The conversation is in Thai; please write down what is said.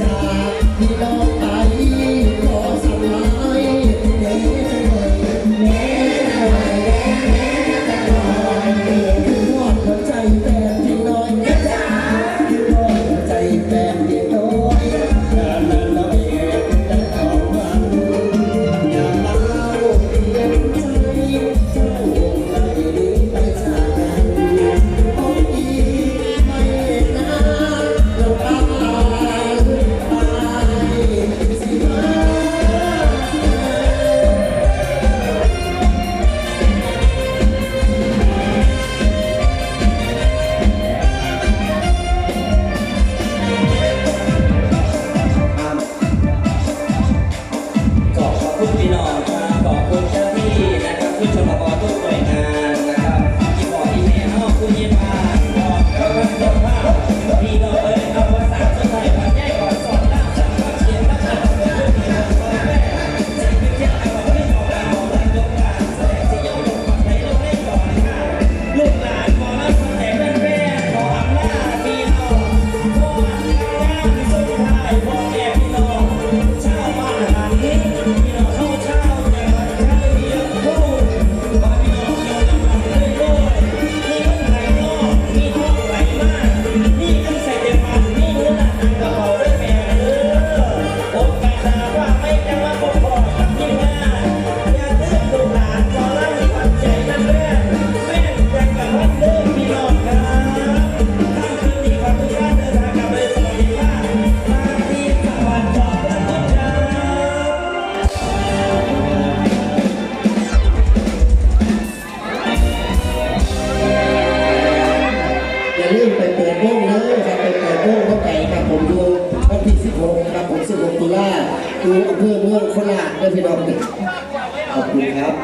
จากที่เราไป 你怎么办？16ตุลาอยู่อำเภอเมืองโคราชด้พี่น้องขอบคุณครับ